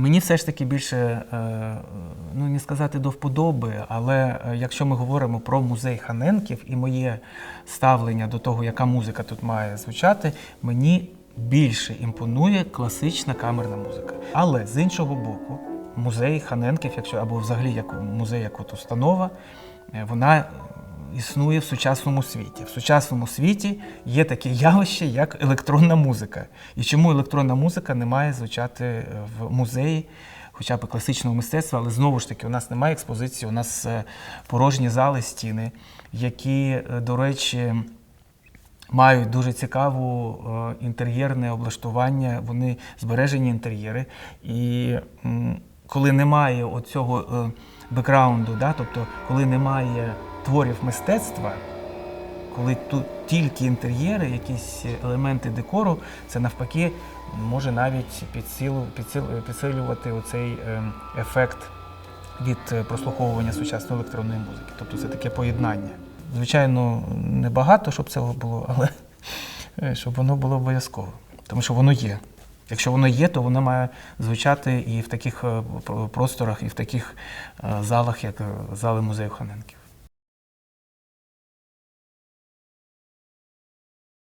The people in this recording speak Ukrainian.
Мені все ж таки більше, е, ну не сказати до вподоби, але е, якщо ми говоримо про музей Ханенків і моє ставлення до того, яка музика тут має звучати, мені більше імпонує класична камерна музика. Але з іншого боку, музей Ханенків, якщо або взагалі як музей, як от установа, е, вона існує в сучасному світі. В сучасному світі є таке явище, як електронна музика. І чому електронна музика не має звучати е, в музеї, хоча б класичного мистецтва, але знову ж таки, у нас немає експозиції, у нас е, порожні зали, стіни, які, е, до речі, мають дуже цікаву інтер'єрне облаштування, вони збережені інтер'єри. І коли немає оцього бекграунду, да, тобто коли немає творів мистецтва, коли тут тільки інтер'єри, якісь елементи декору, це навпаки може навіть підсилу, підсилу, підсилювати оцей е, ефект від е, прослуховування сучасної електронної музики. Тобто це таке поєднання. Звичайно, небагато, щоб цього було, але е, щоб воно було обов'язково. Тому що воно є. Якщо воно є, то воно має звучати і в таких е, просторах, і в таких е, залах, як е, зали музею Ханенків.